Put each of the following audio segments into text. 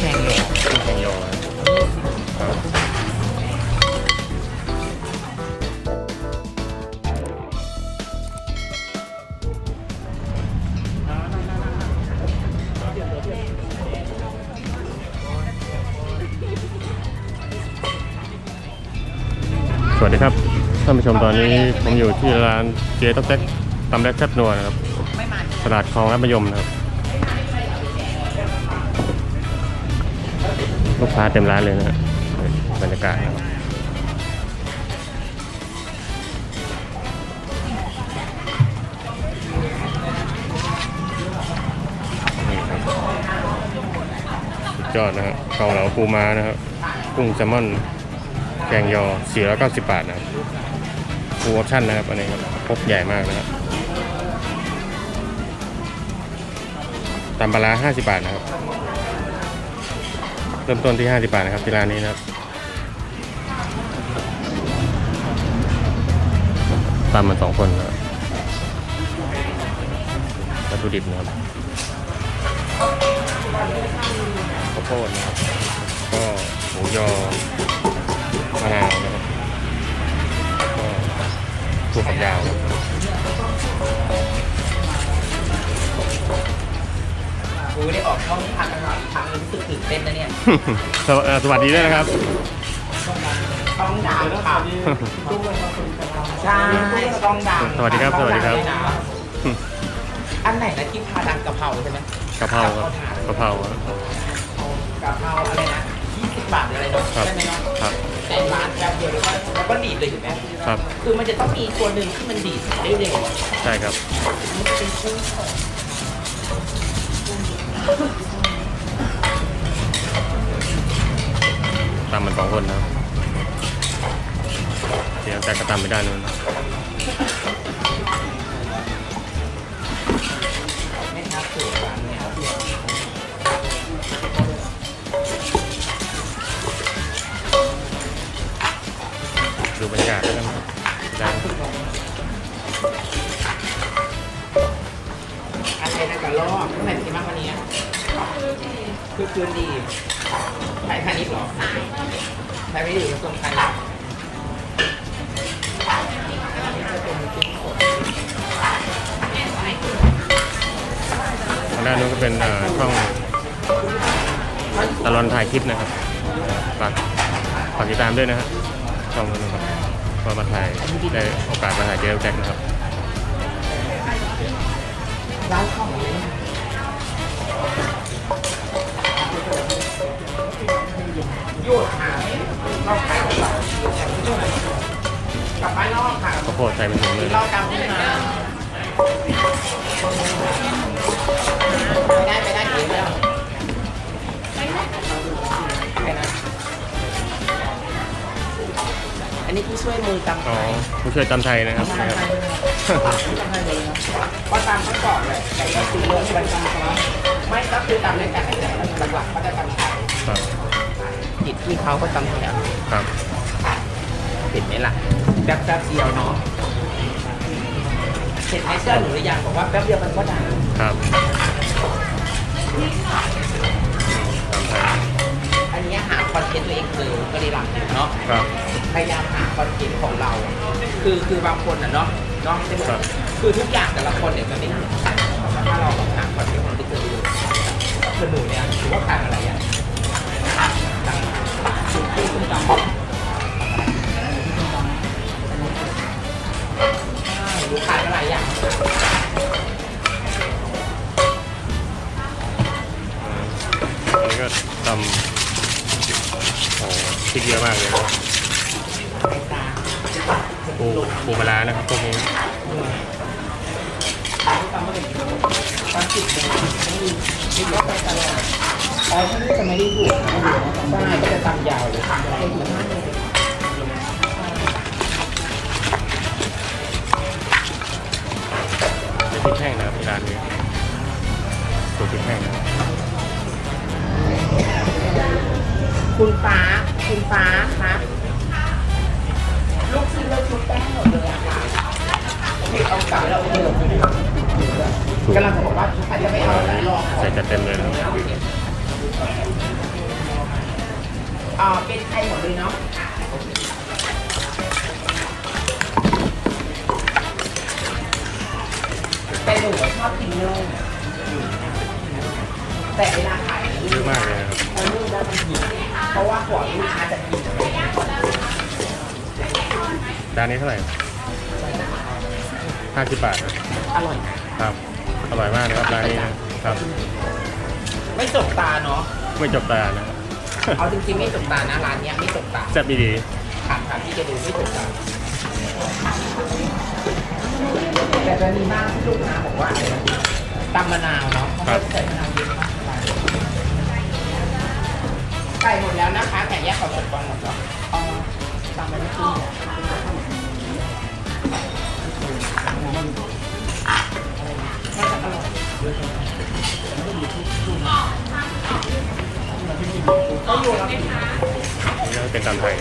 แข็งเหรอกุ้งแข็งยอครับสวัสดีครับท่านผู้ชมตอนนี้ผมอยู่ที่ร้านเจ๊ต๊อกแต๊กตำแรกแซ่บนัวนะครับไม่มาตลาดคลองรัฐมยมนะครับ ลูกค้าเต็มร้านเลยนะบรรยากาศนะครับนี่ครับสุดยอดนะฮะเกาเหลาปูม้านะครับกุ้งแซลมอนแกงยอ490 บาทนะครับฟูลออปชั่นนะครับ อันนี้ครับครบใหญ่มากนะครับตำปลาร้า50บาทนะครับ เริ่มต้นที่ 50 บาทนะครับที่ร้านนี้นะครับตำมันสองคนนะวัตถุดิบนะครับข้าวโพดนะครับก็หมูยอมะนาวนะครับก็ถั่วฝักยาวนะครับ กูได้ออกช่องทางกันหน่อยทางรู้สึกตื่นเต้นนะเนี่ยสวเอ่อสวัสดีด้วยนะครับช่องดาวค่ะใช่ช่องดาวสวัสดีครับสวัสดีครับอันไหนนะที่พาดังกะเพราใช่ไหมกะเพราครับกะเพราครับกะเพราอะไรนะ20บาทหรืออะไรเนาะครับใช่ไหมเนาะครับแต่ร้านแป๊บเดียวแล้วก็แล้วก็ดีดเลยถูกไหมครับคือมันจะต้องมีตัวหนึ่งที่มันดีดได้เร็ว ใช่ครับเป็นกุ้งสด ตามมันสองคนนะเสียงแต่ก็ตามไม่ได้นู่นนเนี่ยดูบรรยากาศแล้วกัน รับร้านอะไรนะกะลอกข้างในเป็นมากว่านี้คือคืนดีขายพาณิชย์เหรอขายไม่ดีกระทรวงการคลังทางด้านนู้นก็เป็นช่องตลอนถ่ายคลิปนะครับฝากฝากติดตามด้วยนะฮะช่องนู้นนะครับก็มาถ่ายได้โอกาสมาถ่ายเจลแจ็คนะครับ ของเลยหยุดหายเราขายของเรากลับบ้านนอกค่ะข้าวโพดใส่เป็นถุงเลยเรานะกำขึ้นมาไปได้ไปได้เองแล้วไปนะอันนี้ผู้ช่วยมือตำไทอ๋อยผู้ช่วยตำไทยนะครับ ตำไทนะยครับเลยนะก็ตำทั้งก่อนเลยแต่ก็คือเรื่องที่มันตำซ้อนไม่ก็คือตำด้วยกันแต่หลักๆก็จะตำไทยครับติดที่เขาก็ตำไทยครับเห็นไหมล่ะแป๊บแป๊บเดียวเนาะเห็นไหมเสื้อหนูหรือยังบอกว่าแป๊บเดียวมันก็ดังครับอันนี้หาคอนเทนต์ตัวเองคือก็เลยรังเนาะพยายามหาคอนเทนต์ของเรา คือคือบางคนอะเนาะเนาะใช่ไหมครับ คือทุกอย่างแต่ละคนเนี่ยมันไม่เหมือนกันถ้าเราแบบหาคอนเทนต์ของเราที่เคยดูคือหนูเนี่ยถือว่าทานอะไรอะทานสุกี้ส้มตำหนูทานอะไรอย่างอันนี้ก็ตำโอ้พริกเยอะมากเลยนะครับ ปูปูมะระนะครับพวกนี้ตอนสิบโมงไม่มีคิดว่าไปตลอดอ๋อที่นี่จะไม่ได้หยุดนะใช่ก็จะตำยาวเลยจะอยู่ห้าโมงเป็นพริกแห้งนะครับร้านนี้สูตรพริกแห้งนะคุณฟ้าคุณฟ้าครับ ลูกชิ้นเราชุบแป้งหมดเลยอะค่ะพี่เอากลับแล้วเอาเดิมกำลังจะบอกว่าใครจะไปเอาไหนลองใส่จัดเต็มเลยนะครับอ่าเป็นไทยหมดเลยเนาะแต่หนูชอบกินนุ่มแต่เวลาขาย เยอะมากเลยนะครับ เอานุ่มแล้วมันหิวเพราะว่าหัวลูกค้าจะกิน จานนี้เท่าไหร่ห้าสิบบาทนะอร่อยนะครับ อร่อยมากนะครับร้านนี้นะครับ ไม่จบตาเนาะ ไม่จบตานะครับ เอาจริงๆไม่จบตานะร้านเนี้ยไม่จบตาแซ่บดีขาดขาดที่จะดูไม่จบตา แต่จะมีบ้างที่ลูกค้าบอกว่าอะไรนะตำมะนาวเนาะเขาไม่ใส่มะนาวเยอะมากไก่หมดแล้วนะคะแต่แยกกับหมดก่อนหมดแล้วเอา เป็นตามไทย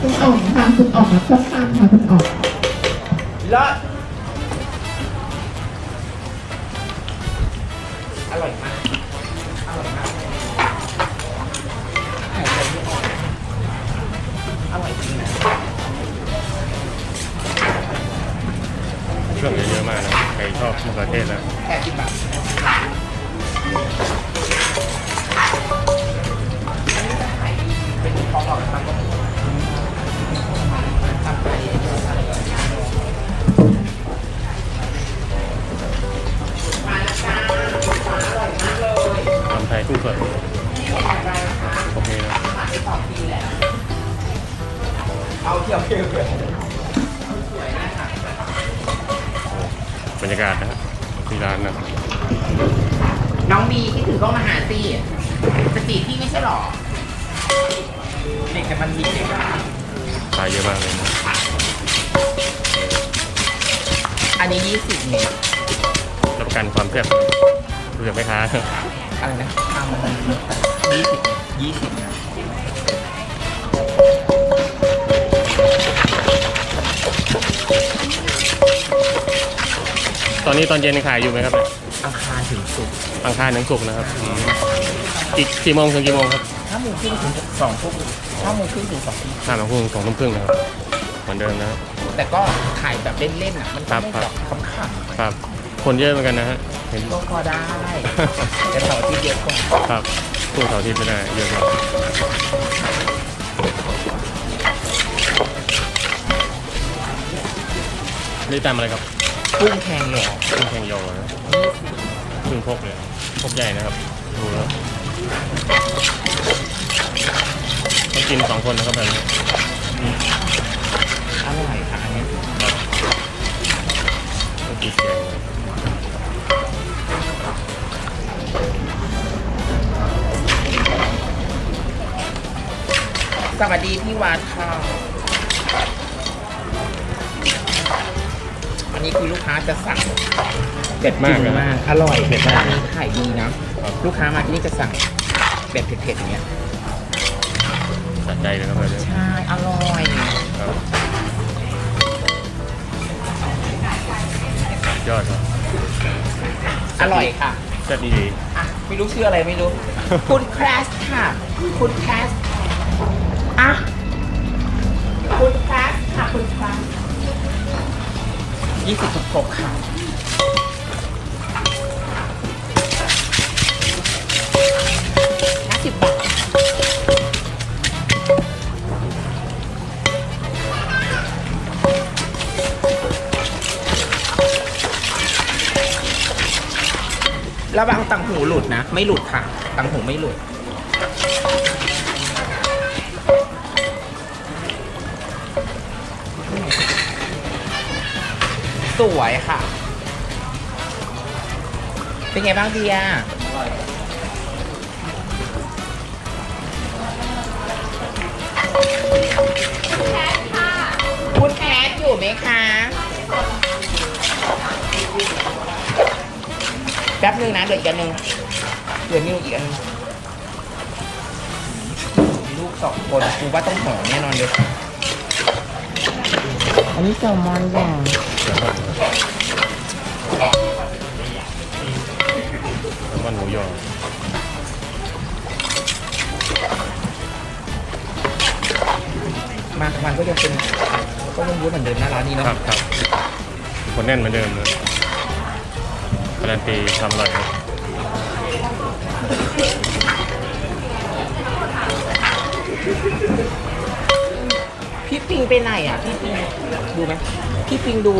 คุณอ๋องค่ะคุณอ๋องรับประทานค่ะคุณอ๋องเลิศอร่อยมาก อร่อยมากหายใจไม่ออกอร่อยจริงนะเครื่องเยอะๆมากนะใครชอบมะเขือเทศนะแค่สิบบาท แต่มันมีเด็กอะขายเยอะมากเลยนะอันนี้ยี่สิบเนี่ยรับประกันความแซ่บคุยกับแม่ค้าอะไรนะทำมันยี่สิบยี่สิบนะตอนนี้ตอนเย็นยังขายอยู่ไหมครับเนี่ยอังคารถึงศุกร์อังคารถึงศุกร์นะครับอืมกี่กี่โมงถึงกี่โมงครับห้าโมงครึ่งถึงสองทุ่ม ห้าโมงครึ่งถึงสองทุ่มห้าโมงครึ่งสองทุ่มครึ่งนะครับเหมือนเดิมนะครับ แต่ก็ถ่ายแบบเล่นๆอะมันครัก็บไม่คแบรับบ ขำๆครับ คนเยอะเหมือนกันนะฮะเห็นก็พอได้แต่เสาร์อาที่เยอะกว่าครับตู้เสาร์อาทิตย์ไม่ได้เยอะครับนี่ตามอะไรครับกุ้งแทงหยอกุ้งแข่งยอนะครึ่งพกเลยพกใหญ่นะครับดูแล้ว ต้องกินสองคนนะครับแบบนี้อร่อยค่ะอันนี้ครับต้องกินแกงเลยสวัสดีพี่วัดค่ะอันนี้คือลูกค้าจะสั่งเผ็ดมากเลยมากนะ อร่อยเผ็ดมาก ร้านนี้ขายดีนะ ลูกค้ามาที่นี่จะสั่งแบบเผ็ดๆอย่างเงี้ยสะ ใจเลยครับแบบนี้ใช่ อร่อย ครับยอดครับอร่อยค่ะ แซ่บดีอะ ไม่รู้ชื่ออะไรไม่รู้ คุณแคลสค่ะ คุณแคลสอะ คุณแคลสค่ะ คุณแคลสยี่สิบหกค่ะ ระวังตังหูหลุดนะ ไม่หลุดค่ะตังหูไม่หลุด สวยค่ะ เป็นไงบ้างเบียคุณแคทอยู่ไหมคะ แป๊บนึงนะเดี๋ยวอีกอันนึงเดี๋ยวมีอีกอันนึงมีลูกสองคนกูว่าต้องหอมแน่นอนเลยอันนี้แซลมอนย่างน้ำมันหมูยอมามันก็ยังเป็นก็ยังรู้เหมือนเดิมนะร้านนี้เนาะครับครับคนแน่นเหมือนเดิมนะ การันตีทำอร่อยครับพี่ปิงไปไหนอะพี่ปิงดูไหมพี่ปิงดู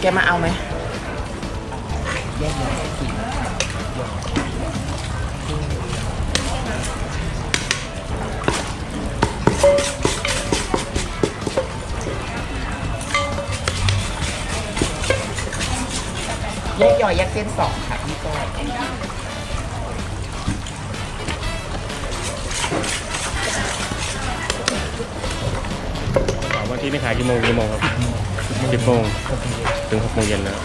แกมาเอาไหมแยกย้ายกิน แยกย่อยแยกเส้นสองค่ะพี่ก้อยถามว่าที่นี่ขายกี่โมงกี่โมงครับสิบโมงถึงหกโมงเย็นนะครับ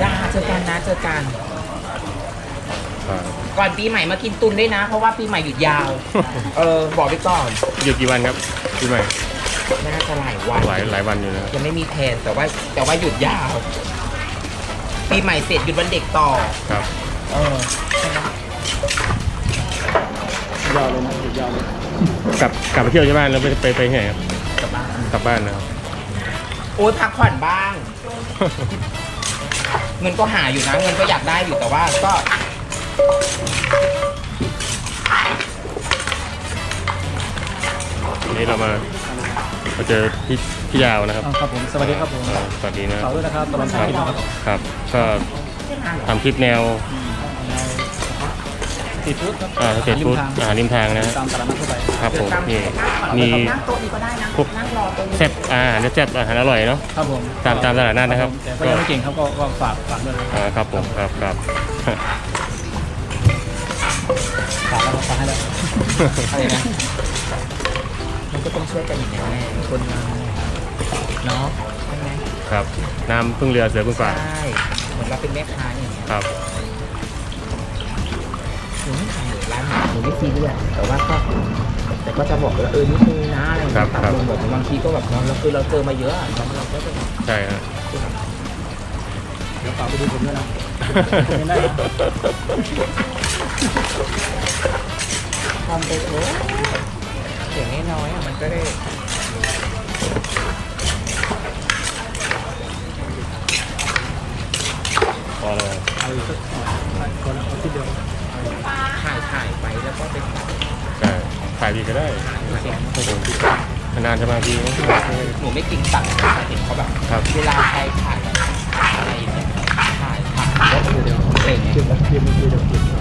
จ้าเจอกันนะเจอกันอ่า ก่อนปีใหม่มากินตุนด้วยนะ เพราะว่าปีใหม่หยุดยาว เออ บอกไปก่อนหยุดกี่วันครับพี่ใหม่น่าจะหลายวันหลายหลายวันอยู่นะครับยังไม่มีแทนแต่ว่าแต่ว่าหยุดยาว ปีใหม่เสร็จหยุดวันเด็กต่อ ครับ เออใช่ไหมยาวเลยนะยาวเลยกลับกลับไปเที่ยวที่บ้านแล้วไปไปไปที่ไหนครับกลับบ้านกลับบ้านนะครับโอ้ยพักผ่อนบ้าง เงินก็หาอยู่นะ เงินก็อยากได้อยู่แต่ว่าก็ วันนี้เรามามาเจอพี่พี่ยาวนะครับอ่าครับผม สวัสดีครับผมอ่าสวัสดีนะคฝารับกด้วยนะครับตลอดคทารังบที่ครับครับก็ทำคลิปแนวสีฟู้ดครับอ่าสเตทฟู้ดอาหารริมทางนะฮะตามตลาดนัดทั่วไปครับผมนี่มีมีนั่งโต๊ะนี้ก็ได้นะพวกนั่งรอตรงนี้แซ่บอาหารแซ่บอาหารอร่อยเนาะ ครับผมตามตามตลาดนัดนะครับ แต่ก็ยังไม่เก่งครับก็ก็ฝากฝากด้วยอ่าครับผมครับครับ ฝากแล้วก็ฝากให้แล้วอะไรนะมันก็ต้องช่วยกันอย่างแหละคนมาเนาะใช่ไหมครับ น้ำพึ่งเรือเสือพึ่งป่าใช่เหมือนเราเป็นแม่ค้าอย่างเงี้ยครับ หนูไม่ขายร้านหนูไม่ซีเรียสแต่ว่าก็แต่ก็จะบอกว่าเออนี่คือนะอะไรอย่างครัเงี้บยตามครับ ลงแบบบางทีก็แบบเราคือเราเจอมาเยอะอะเราเราก็จะใช่ฮะเดี๋ยวฝากไปดูผมด้วยนะ ผมไม่ได้นะ ทำไปเถอะเสียงน้อยๆอะมันก็ได้พอเลยเอาอีกสักหน่อยคนเอาที่เดียวถ่ายถ่ายไปแล้วก็ไปตัดใช่ถ่ายดีก็ได้เสียงนานจะมาทีหนูไม่จริงตัดนะเห็นเขาแบบเวลาใครถ่ายอะไรเนี่ยถ่ายถ่ายแล้วก็เดี๋ยวเองเก็บแล้วเก็บเก็บเก็บก็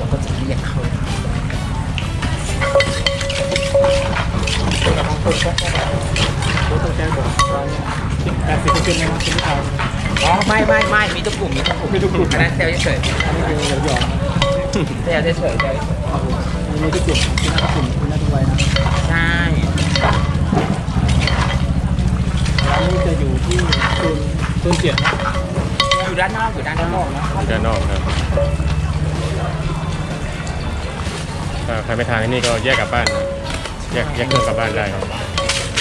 เราก็จะเรียกเขาแต่บางคนก็แค่แบบผมต้องแจ้งบอกแปดสิบเปอร์เซ็นต์นะครับคุณผู้ชมอ๋อไม่ไม่ไม่มีทุกกลุ่มมีทุกกลุ่มมีทุกกลุ่มอันนั้นเซลล์เฉยอันนี้คือหยอกๆเซลล์เฉยๆเซลล์เฉยมีทุกกลุ่มที่หน้ากลุ่มที่หน้าทุกวัยนะใช่ร้านนี้จะอยู่ที่โซนโซนเจ็ดนะอยู่ด้านนอกอยู่ด้านนอกนะด้านนอกครับ ถ้าใครไม่ทานที่นี่ก็แยกกลับบ้านนะแยกแยกเครื่องกลับบ้านได้ครับ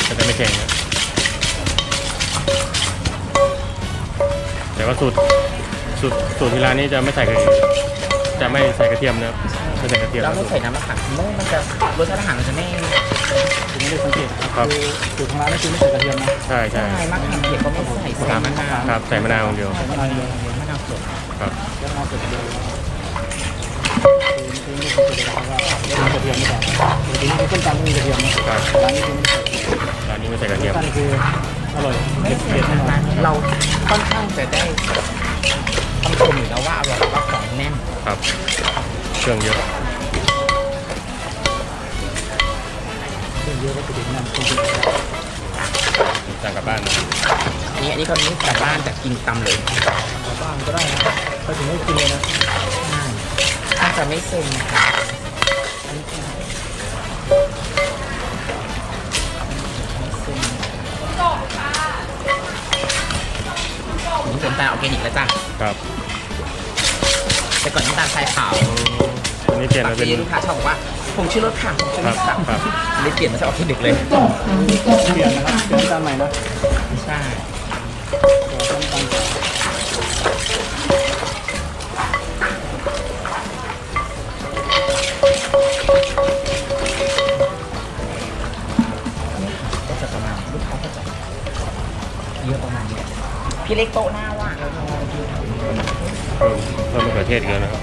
ก็จะไม่แข็งนะแต่ว่าสูตรสูตรสูตรที่ร้านนี้จะไม่ใส่กระจะไม่ใส่กระเทียมนะครับไม่ใส่กระเทียมเราไม่ใส่น้ำมะขามไม่มันจะรสชาติอาหารมันจะไม่ผมไม่ได้สังเกตครับคือสูตรของร้านนี่คือไม่ใส่กระเทียมนะใช่ใช่ใช่มะขามเปียกก็ไม่ใส่ใส่มะนาวครับใส่มะนาวอย่างเดียวใส่มะนาวเดียวมะนาวสดครับแล้วมาเสร็จเดียว คือไม่สังเกตเลยว่าเรื่องกระเทียมไม่ใส่ปกตินี่ส้มตำไม่มีกระเทียมนะครับร้านนี้คือไม่ใส่ร้านนี้ไม่ใส่กระเทียมร้านนี้คืออร่อยไม่เผ็ดใส่เผ็ดแน่นอนน้ำตาลเราค่อนข้างจะได้คำชมอยู่แล้วว่าอร่อยว่าของแน่นครับ เครื่องเยอะเครื่องเยอะก็จะเด็ดแน่นจริงสั่งกลับบ้านนะครับอันนี้อันนี้คนนี้กลับบ้านจากกินตำเลยๆแต่บ้านก็ได้นะก็ถึงไม่กินเลยนะถ้า จะไม่เซ็งค่ะผมน้ำตาลออร์แกนิกแล้วจ้ะครับ แต่ก่อนน้ำตาลทรายขาวอันนี้เปลี่ยนบางมาเป็น ทีลูกค้าชอบบอกว่าผมชื่อรสค่ะผมชื่อรสค่ะครับเลยเปลี่ยนมาใช้ออร์แกนิกเลยจบค่ะมีจบเปลี่ยนนะครับเปลี่ยนน้ำตาลใหม่นะ ใช่ เล็กโต๊ะหน้าว่างแล้วเพิ่มเพิ่มมะเขือเทศอีกแล้วนะครับ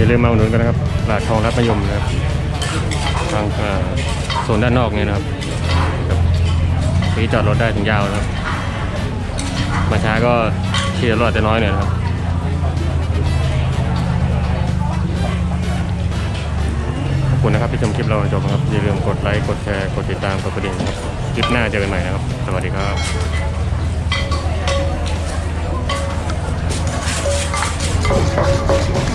อย่าลืมมาอุดหนุนกันนะครับตลาดทองรัดมะยมนะครับทางโซนด้านนอกเนี่ยนะครับฟรีจอดรถได้ถึงยาวนะครับ มาช้าก็ที่จะรอดจะน้อยหน่อยนะครับขอบคุณนะครับที่ชมคลิปเราจนจบนะครับอย่าลืมกดไลค์กดแชร์กดติดตามกดกระดิ่งครับคลิปหน้าเจอกันใหม่นะครับ สวัสดีครับ